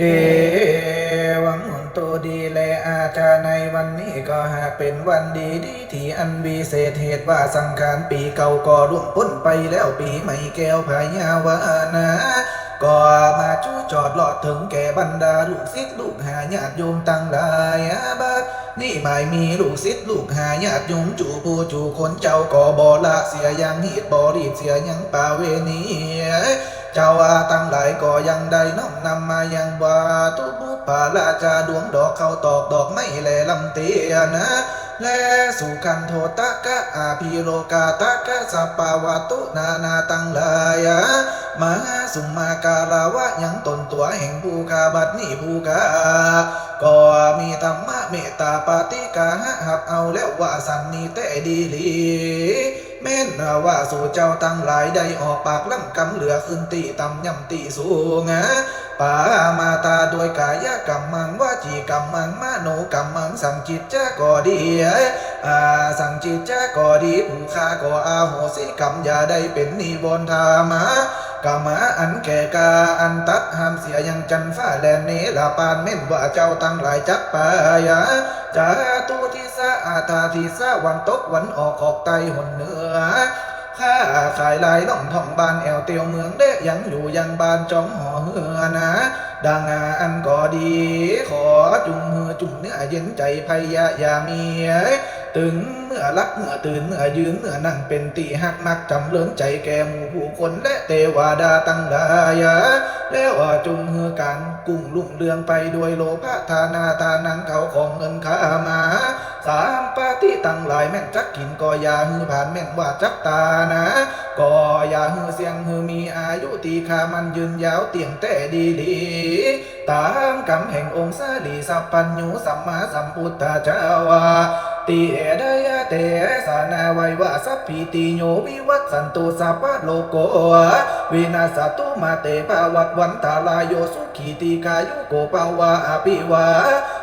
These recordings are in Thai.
เอวังหุนตัวดีแลอาจาในวันนี้ก็หากเป็นวันดีดีที่อันวิเศษเหตุว่าสังขารปีเก่าก็ล่วงพ้นไปแล้วปีใหม่แก้วพญาวานะก็มาจู้จอดหลอดถึงแก่บรรดาลูกศิษย์ลูกหาญาติโยมตั้งหลายอาบัด นี่หมายมีลูกศิษย์ลูกหาญาติยมจูผู้จูคนเจ้าก็บอละเสียยังหีดบอรีบเสียยังป่าเวนีเจ้าอาตั้งหลายก็ยังได้น้อมนำมายังว่าตุบุปาราจาดวงดอกเข้าตอกดอกไม่แลลำเตียนะและสุขันโทตะกะอาภิโลกาตะกะสัปปาวตุนานาตังลายะมหาสุมาการาวะยังตนตัวแห่งภูกาบัดนี้ภูกาก็ มีธรรมะเมตตาปาติกาหะหับเอาแล้วว่าสันนิแต่ดีลีแม่นว่าสู่เจ้าตั้งหลายได้ออกปากล่ำกำเหลือขึ้นตีตำยำตีสูงะปามาตาโดยกายกรรมมังว่าจีกรรมมังมโนกรรมมังสังจิตจะก็ดีอ่าสังจิตจะก็ดีผู้ฆ่าก็อาโหสิกรรมอย่าได้เป็นนิวรณ์ธามะ กามาอันแก่กาอันตัดห้ามเสียยังจันฟ้าแลนเนลาปานเม่นว่าเจ้าตั้งหลายจักปายาจาตุทิสาอาตาทิสาวันตกวันออกออกไตหนเหนือข้าขายลายล่องท่องบ้านแอวเตียวเมืองเด้ยังอยู่ยังบ้านจองหอเฮือนะดังอันก็ดี ขอจุงมือจุงเนื้อเย็นใจพยายามี ตึงเมื่อรักเมื่อตื่นเมื่อยืนเมื่อนั่งเป็นตีหักมักจำเลินใจแก่หมู่ผู้คนและเทวดาตั้งหลายแล้วจุงมือการกุ้งลุ่งเรืองไปด้วยโลภะทานาทานังเขาของเงินข้ามาสามปาฏิตั้งหลายแม่นจักกินก็อย่าฮือผ่านแม่นว่าจักตานะก็อย่าฮือเสียงฮือมีอายุตีคามันยืนยาวเตียงแต่ดีดีๆตามกำแห่งองค์สาลีสัพพัญญูสัมมาสัมพุทธเจ้าวา ตีเอดยะเตสานาไวยว่าสัพพิติโยวิวัตสันตุสัพพะโลโกวินาสตุมาเตภาวัตวันตาลายโยสุขีติกายุโกภาวะอภิวา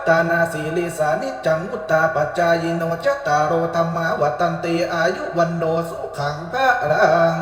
ตานาสีลิสานิจังมุตตาปัจจายโนจัตตารโรธรรมาวัตันติอายุวันโนสุขังพระรัง